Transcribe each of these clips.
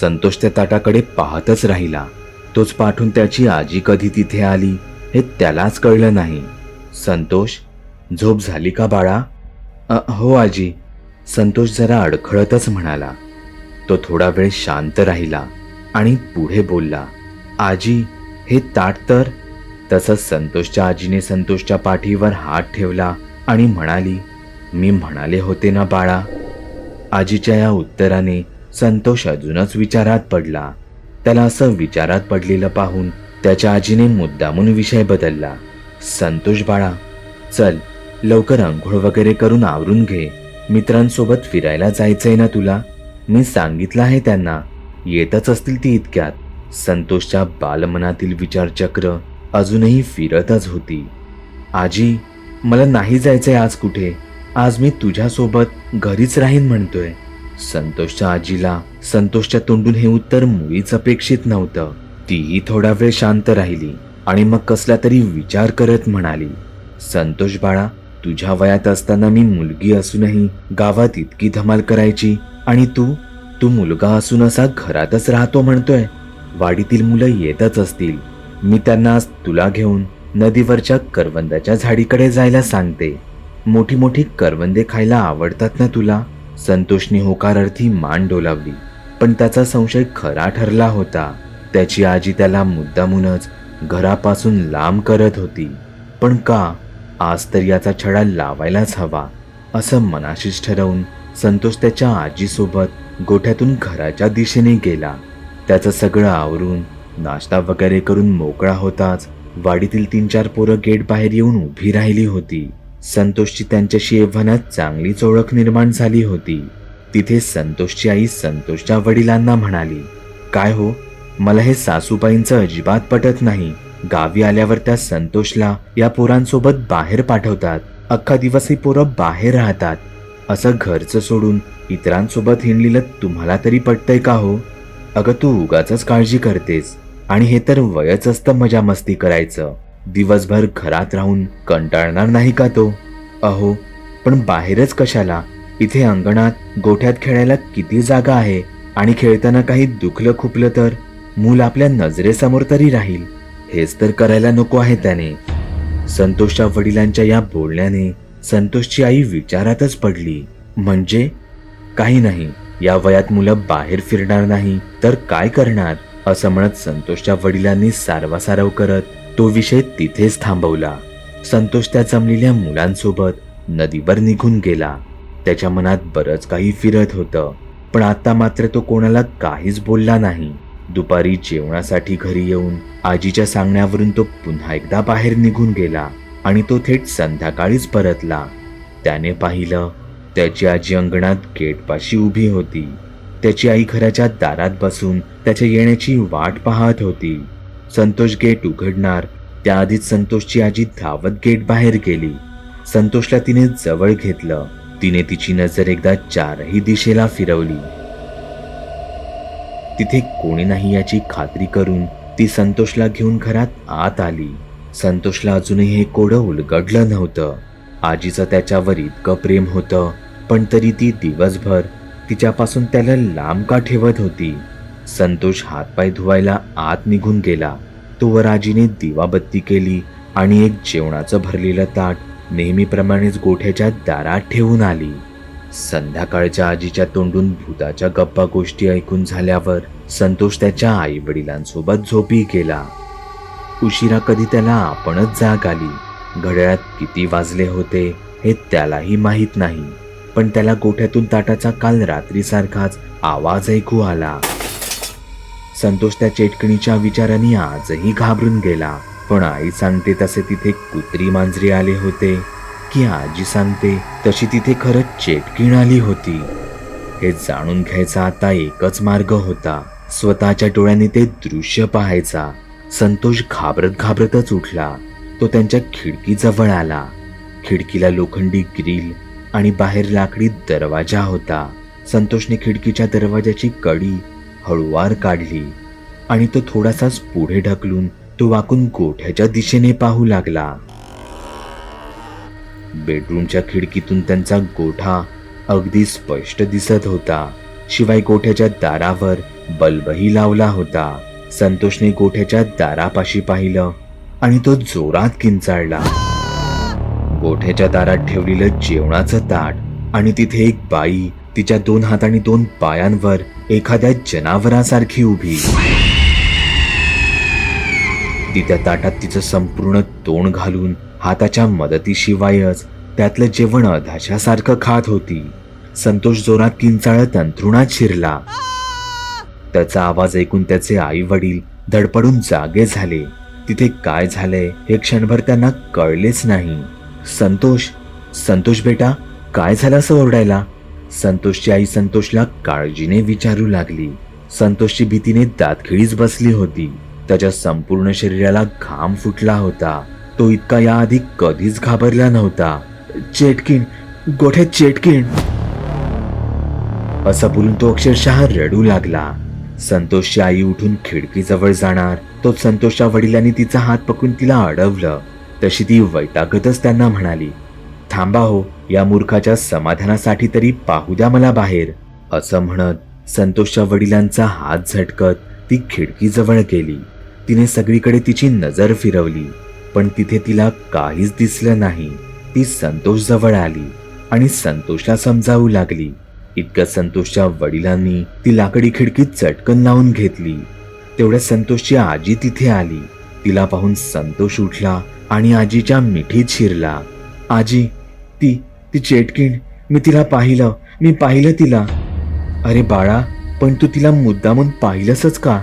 संतोष त्या ताटाकडे पाहतच राहिला. तोच पाठून त्याची आजी कधी तिथे आली हे त्यालाच कळलं नाही. संतोष झोप झाली का बाळा? "अ, हो आजी. संतोष जरा अडखळतच म्हणाला. तो थोडा वेळ शांत राहिला आणि पुढे बोलला आजी हे ताट तर? तसंच संतोषच्या आजीने संतोषच्या पाठीवर हात ठेवला आणि म्हणाली मी म्हणाले होते ना बाळा. आजीच्या या उत्तराने संतोष अजूनच विचारात पडला. त्याला असं विचारात पडलेलं पाहून त्याच्या आजीने मुद्दामून विषय बदलला. संतोष बाळा चल लवकर अंघोळ वगैरे करून आवरून घे. मित्रांसोबत फिरायला जायचंय ना तुला? मी सांगितलं आहे त्यांना. येतच असतील ती इतक्यात. संतोषच्या बालमनातील विचारचक्र अजूनही फिरतच होती. आजी मला नाही जायचंय आज कुठे? आज मी तुझ्यासोबत घरीच राहीन म्हणतोय. संतोषच्या आजीला संतोषच्या तोंडून हे उत्तर मुळीच अपेक्षित नव्हतं. तीही थोडा वेळ शांत राहिली आणि मग कसला तरी विचार करत म्हणाली संतोष बाळा तुझ्या वयात असताना मी मुलगी असूनही गावात इतकी धमाल करायची आणि तू तू मुलगा असून असा घरातच राहतो म्हणतोय. वाडीतील मुलं येतच असतील. मी त्यांना आज तुला घेऊन नदीवरच्या करवंदाच्या झाडीकडे जायला सांगते. मोठी मोठी करवंदे खायला आवडतात ना तुला? संतोषने होकारार्थी मान डोलावली. पण त्याचा संशय खरा ठरला होता. त्याची आजी त्याला मुद्दामूनच घरापासून लांब करत होती. पण का? आज तर याचा छडा लावायलाच हवा असं मनाशीच ठरवून संतोष त्याच्या आजीसोबत गोठ्यातून घराच्या दिशेने गेला. त्याचं सगळं आवरून नाश्ता वगैरे करून मोकळा होताच वाडीतील तीन चार पोरं गेट बाहेर येऊन उभी राहिली होती. संतोषची त्यांच्याशी एव्हानात चांगलीच ओळख निर्माण झाली होती. तिथे संतोषची आई संतोषच्या वडिलांना म्हणाली काय हो? मला हे सासूबाईंचं अजिबात पटत नाही. गावी आल्यावर त्या संतोषला या पोरांसोबत बाहेर पाठवतात. अख्खा दिवस ही पोरं बाहेर राहतात. असं घरचं सोडून इतरांसोबत हिंडलेलं तुम्हाला तरी पटतंय का हो? अगं तू उगाच काळजी करतेस. आणि हे तर वयच असतं मजा मस्ती करायचं. दिवसभर घरात राहून कंटाळणार नाही का तो? अहो पण बाहेरच कशाला? इथे अंगणात गोठ्यात खेळायला किती जागा आहे आणि खेळताना काही दुखलं खुपलं तर? मूल आपल्या नजरेसमोर तरी राहील. हेच तर करायला नको आहे त्याने. संतोषच्या वडिलांच्या या बोलण्याने संतोषची आई विचारातच पडली. म्हणजे? काही नाही. या वयात मुलं बाहेर फिरणार नाही तर काय करणार? असं म्हणत संतोषच्या वडिलांनी सारवासारव करत तो विषय तिथेच थांबवला. संतोष त्या जमलेल्या मुलांसोबत नदीवर निघून गेला. त्याच्या मनात बरंच काही फिरत होतं पण आता मात्र तो कोणाला काहीच बोलला नाही. दुपारी जेवणासाठी घरी येऊन आजीच्या सांगण्यावरून तो पुन्हा एकदा बाहेर निघून गेला आणि तो थेट संध्याकाळीच परतला. त्याने पाहिलं त्याची आजी अंगणात गेटपाशी उभी होती. त्याची आई घराच्या दारात बसून त्याच्या येण्याची वाट पाहत होती. संतोष गेट उघडणार. त्याआधीच संतोषची आजी धावत गेट बाहेर गेली. संतोषला तिने जवळ घेतलं. तिने तिची नजर एकदा चारही दिशेला फिरवली. तिथे कोणी नाही याची खात्री करून ती संतोषला घेऊन घरात आत आली. संतोषला अजूनही हे कोडं उलगडलं नव्हतं. आजीचं त्याच्यावर इतकं प्रेम होतं पण तरी ती दिवसभर तिच्यापासून त्याला लांब का ठेवत होती? संतोष हातपाय धुवायला आत निघून गेला. तो वराजीने दिवाबत्ती केली आणि एक जेवणाचं भरलेलं ताट नेहमीप्रमाणेच गोठ्याच्या दारात ठेवून आली. संध्याकाळच्या आजीच्या तोंडून भूताच्या गप्पा गोष्टी ऐकून झाल्यावर संतोष त्याच्या आई वडिलांसोबत झोपी गेला. उशिरा कधी त्याला आपणच जाग आली. घड्याळात किती वाजले होते हे त्यालाही माहीत नाही. पण त्याला गोठ्यातून ताटाचा काल रात्रीसारखाच आवाज ऐकू आला. संतोष त्या चेटकणीच्या विचाराने आजही घाबरून गेला. पण आई सांगते तसे तिथे कुत्री मांजरी आले होते. की आजी सांगते तशी तिथे खरंच चेटकीण आली होती. हे जाणून घ्यायचा आता एकच मार्ग होता. स्वतःच्या डोळ्याने ते दृश्य पाहायचा. संतोष घाबरत घाबरतच उठला. तो त्यांच्या खिडकीजवळ आला. खिडकीला लोखंडी ग्रिल आणि बाहेर लाकडी दरवाजा होता. संतोषने खिडकीच्या दरवाजाची कडी हळुवार काढली आणि तो थोडासाच पुढे ढकलून तो वाकून गोठ्याच्या दिशेने पाहू लागला. बेडरूमच्या खिडकीतून त्यांचा गोठा अगदी स्पष्ट दिसत होता. शिवाय गोठ्याच्या दारावर बल्बही लावला होता. संतोषने गोठ्याच्या दारापाशी पाहिलं आणि तो जोरात किंचाळला. गोठ्याच्या दारात ठेवलेलं जेवणाचं ताट आणि तिथे एक बाई तिच्या दोन हात आणि दोन पायांवर एखाद्या जनावरासारखी उभी. ती त्या ताटात तिचं संपूर्ण तोंड घालून हाताच्या मदतीशिवायच त्यातलं जेवण अधाशासारखं खात होती. संतोष जोरात किंचाळत अंथरुणात शिरला. त्याचा आवाज ऐकून त्याचे आई वडील धडपडून जागे झाले. तिथे काय झालंय हे क्षणभर त्यांना कळलेच नाही. संतोष संतोष बेटा काय झालं असं ओरडायला? संतोषची आई संतोषला काळजीने विचारू लागली. संतोषची भीतीने दातखिळीच बसली होती. त्याच्या संपूर्ण शरीराला घाम फुटला होता. तो इतका याआधी कधीच घाबरला नव्हता. चेटकिन गोठ्यात चेटकिन असं बोलून तो अक्षरशः रडू लागला. संतोषची आई उठून खिडकीजवळ जाणार. तो संतोषच्या वडिलांनी तिचा हात पकडून तिला अडवलं. तशी ती वैतागतच त्यांना म्हणाली थांबा हो या मूर्खाच्या समाधानासाठी तरी पाहू द्या मला बाहेर. असं म्हणत संतोषच्या वडिलांचा हात झटकत ती खिडकीजवळ गेली. तिने सगळीकडे तिची नजर फिरवली पण तिथे तिला काहीच दिसलं नाही. ती संतोष जवळ आली आणि संतोषला समजावू लागली. इतकं संतोषच्या वडिलांनी ती लाकडी खिडकी चटकन लावून घेतली. तेवढ्या संतोषची आजी तिथे आली. तिला पाहून संतोष उठला आणि आजीच्या मिठीत शिरला. आजी ती ती चेटकीण मी तिला पाहिलं मी पाहिलं तिला. अरे बाळा पण तू तिला मुद्दामून पाहिलंसच का?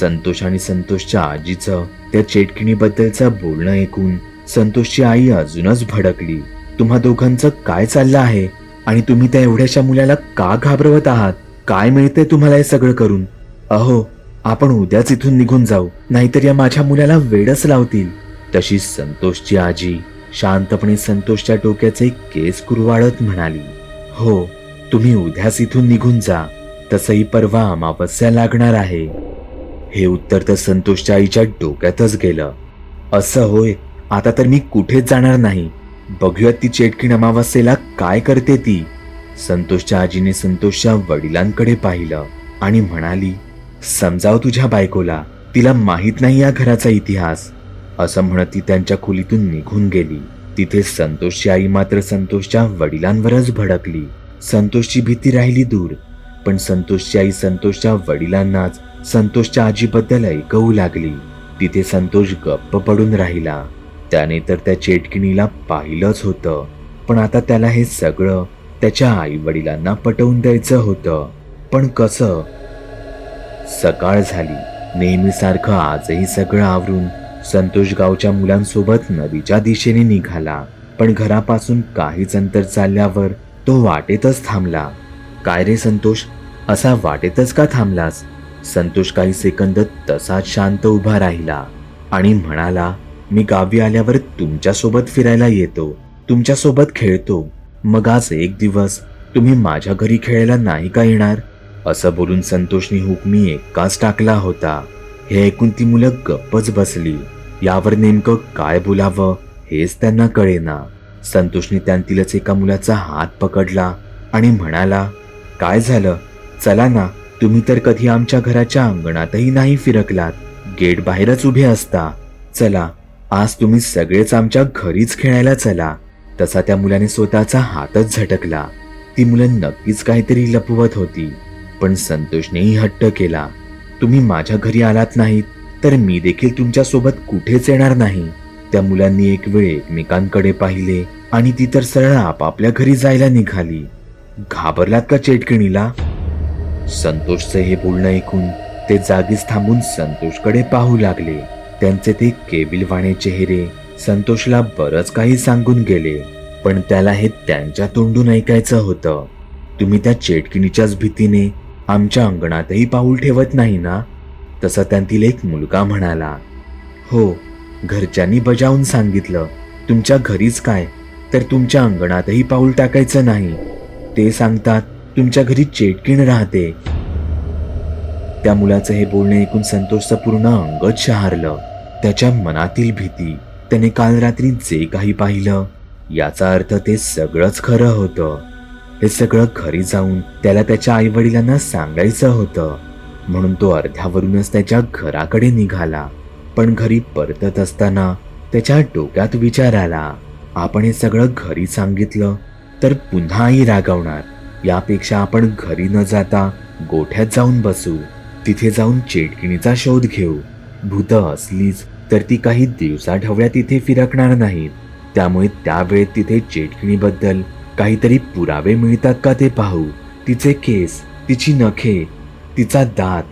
संतोष आणि संतोषच्या आजीचं त्या चेटकिणीबद्दलचं बोलणं ऐकून संतोषची आई अजूनच भडकली. तुम्हा दोघांचं काय चाललं आहे? आणि तुम्ही त्या एवढ्याशा मुलाला का घाबरवत आहात? काय मिळतंय तुम्हाला हे सगळं करून? अहो आपण उद्याच इथून निघून जाऊ नाहीतर या माझ्या मुलाला वेडच लावतील. तशी संतोषची आजी शांतपणे संतोषच्या डोक्याचे केस कुरवाळत म्हणाली हो तुम्ही उद्याच इथून निघून जा. तसंही परवा अमावस्या लागणार आहे. हे उत्तर तर संतोषच्या आईच्या डोक्यातच गेलं. असं होय आता तर मी कुठेच जाणार नाही. बघूयात ती चेटकीण अमावस्येला काय करते ती. संतोषच्या आजीने संतोषच्या वडिलांकडे पाहिलं आणि म्हणाली समजाव तुझ्या बायकोला तिला माहीत नाही या घराचा इतिहास. असं म्हणत ती त्यांच्या खोलीतून निघून गेली. तिथे संतोषची आई मात्र संतोषच्या वडिलांवरच भडकली. संतोषची भीती राहिली दूर पण संतोषची आई संतोषच्या वडिलांनाच संतोषच्या आजीबद्दल ऐकवू लागली. तिथे संतोष गप्प पडून राहिला. त्याने तर त्या चेटकिणीला पाहिलंच होतं पण आता त्याला हे सगळं त्याच्या आई वडिलांना पटवून द्यायचं होतं. पण कसं? सकाळ झाली. नेहमीसारखं आजही सगळं आवरून संतोष गावच्या मुलांसोबत नदीच्या दिशेने निघाला. पण घरापासून काहीच अंतर चालल्यावर तो वाटेतच थांबला. काय रे संतोष? असा वाटेतच का थांबलास? संतोष काही सेकंद तसाच शांत उभा राहिला आणि म्हणाला मी गावी आल्यावर तुमच्यासोबत फिरायला येतो. तुमच्यासोबत खेळतो. मग आज एक दिवस तुम्ही माझ्या घरी खेळायला नाही का येणार? असं बोलून संतोषने हुकमी एकाच टाकला होता. हे ऐकून ती मुलं गप्पच बसली. यावर नेमकं काय बोलावं हेच त्यांना कळेना. संतोषने त्यांतीलच एका मुलाचा हात पकडला आणि म्हणाला काय झालं? चला ना तुम्ही तर कधी आमच्या घराच्या अंगणातही नाही फिरकलात. गेट बाहेरच उभे असता. चला आज तुम्ही सगळेच आमच्या घरीच खेळायला चला. तसा त्या मुलाने स्वतःचा हातच झटकला. ती मुलं नक्कीच काहीतरी लपवत होती पण संतोषनेही हट्ट केला. तुम्ही माझ्या घरी आलात नाहीत. तर मी देखील तुमच्यासोबत कुठेच येणार नाही. त्या मुलांनी एक वेळ एकमेकांकडे पाहिले आणि ती तर सरळ आपापल्या घरी जायला निघाली. घाबरलात का चेटकिणीला? संतोषचं हे बोलणं ऐकून ते जागीच थांबून संतोषकडे पाहू लागले. त्यांचे ते केबिलवाणे चेहरे संतोषला बरंच काही सांगून गेले पण त्याला हे त्यांच्या तोंडून ऐकायचं होतं. तुम्ही त्या चेटकिणीच्याच भीतीने आमच्या अंगणातही पाऊल ठेवत नाही ना? तसा त्यांतील एक मुलगा म्हणाला हो घरच्यांनी बजावून सांगितलं तुमच्या घरीच काय तर तुमच्या अंगणातही पाऊल टाकायचं नाही. ते सांगतात तुमच्या घरी चेटकीण राहते. त्या मुलाचं हे बोलणे ऐकून संतोषचं पूर्ण अंगच शहारलं. त्याच्या मनातील भीती त्याने काल रात्री जे काही पाहिलं याचा अर्थ ते सगळंच खरं होतं. हे सगळं घरी जाऊन त्याला त्याच्या आई वडिलांना सांगायचं होतं. म्हणून तो अर्ध्यावरूनच त्याच्या घराकडे निघाला. पण घरी परतत असताना त्याच्या डोक्यात विचार आला आपण हे सगळं घरी सांगितलं तर पुन्हा आई रागवणार. यापेक्षा आपण घरी न जाता गोठ्यात जाऊन बसू. तिथे जाऊन चेटकिणीचा शोध घेऊ. भूत असलीच तर ती काही दिवसाढवळ्या तिथे फिरकणार नाहीत. त्यामुळे त्यावेळेत तिथे चेटकिणीबद्दल काहीतरी पुरावे मिळतात का ते पाहू. तिचे केस तिची नखे तिचा दात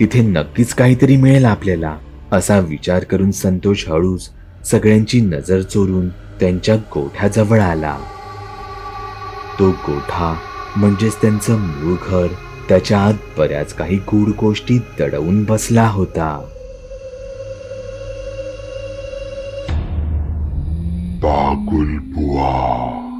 तिथे नक्कीच काहीतरी मिळेल आपल्याला असा विचार करून संतोष हळूच सगळ्यांची नजर चोरून त्यांच्या गोठ्याजवळ आला. तो गोठा म्हणजेच त्यांचं मूळ घर त्याच्या आत बऱ्याच काही गूढ गोष्टी दडवून बसला होता. बागुल बुवा.